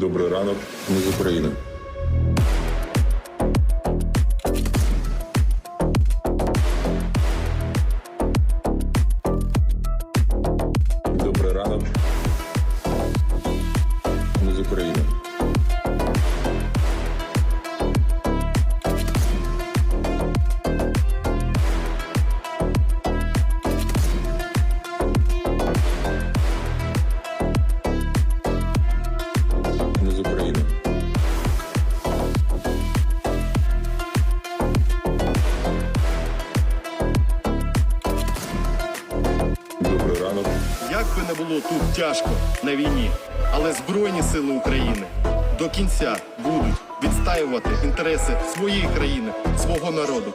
Добрий ранок, ми з України. Добрий ранок. Добрий ранок. Як би не було тут тяжко на війні, але Збройні сили України до кінця будуть відстаювати інтереси своєї країни, свого народу.